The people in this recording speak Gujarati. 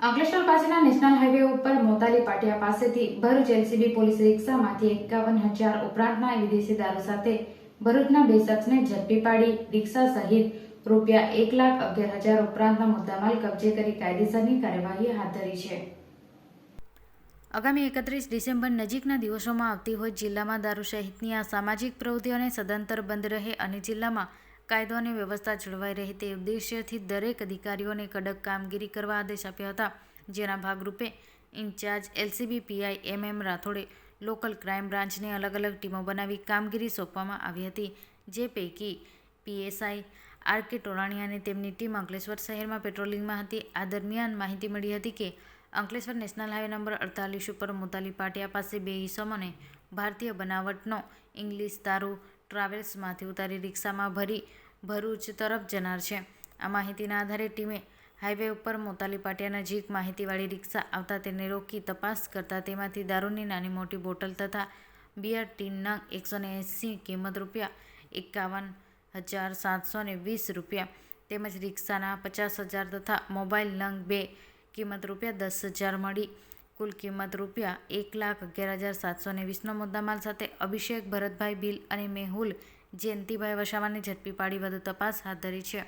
અંકલેશ્વર પાસેના નેશનલ હાઈવે ઉપર મોતાલી પાટિયા પાસેથી ભરૂચ એલસીબી પોલીસ રિક્ષામાંથી એકાવન હજાર ઉપરાંતના વિદેશી દારૂ સાથે ભરૂચના બે શખ્સને ઝડપી પાડી રિક્ષા સહિત રૂપિયા એક લાખ અગિયાર હજાર ઉપરાંતના મુદ્દામાલ કબજે કરી કાયદેસરની કાર્યવાહી હાથ ધરી છે. આગામી એકત્રીસ ડિસેમ્બર નજીકના દિવસોમાં આવતી હોય જિલ્લામાં દારૂ સહિતની આ સામાજિક પ્રવૃત્તિઓને સદંતર બંધ રહે અને જિલ્લામાં કાયદો અને વ્યવસ્થા જળવાઈ રહે તે ઉદ્દેશ્યથી દરેક અધિકારીઓને કડક કામગીરી કરવા આદેશ આપ્યા હતા. જેના ભાગરૂપે incharge LCB PI M M રાઠોડે લોકલ ક્રાઇમ બ્રાન્ચને અલગ અલગ ટીમો બનાવી કામગીરી સોંપવામાં આવી હતી. જે પૈકી પીએસઆઈ આર કે ટોરાણી અને તેમની ટીમ અંકલેશ્વર શહેરમાં પેટ્રોલિંગમાં હતી. આ દરમિયાન માહિતી મળી હતી કે અંકલેશ્વર નેશનલ હાઈવે નંબર અડતાલીસ ઉપર મુતાલી પાટિયા પાસે બે ઈસમોને ભારતીય બનાવટનો ઇંગ્લિશ દારૂ ટ્રાવેલ્સમાંથી ઉતારી રિક્ષામાં ભરી ભરૂચ તરફ જનાર છે. આ માહિતીના આધારે ટીમે હાઈવે ઉપર મોતાલી પાટિયા નજીક માહિતીવાળી રિક્ષા આવતા તેને રોકી તપાસ કરતાં તેમાંથી દારૂની નાની મોટી બોટલ તથા બિયર ટીનના એકસો ને એંસી કિંમત રૂપિયા, એકાવન હજાર સાતસો ને વીસ રૂપિયા તેમજ રિક્ષાના પચાસ હજાર તથા મોબાઈલ નંગ બે કિંમત રૂપિયા દસ હજાર મળી. કુલ કિંમત રૂપિયા એક લાખ અગિયાર હજાર સાતસો ને વીસનો મુદ્દામાલ સાથે અભિષેક ભરતભાઈ બિલ અને મેહુલ જયંતિભાઈ વસાવાની ઝડપી પાડી વધુ તપાસ હાથ ધરી છે.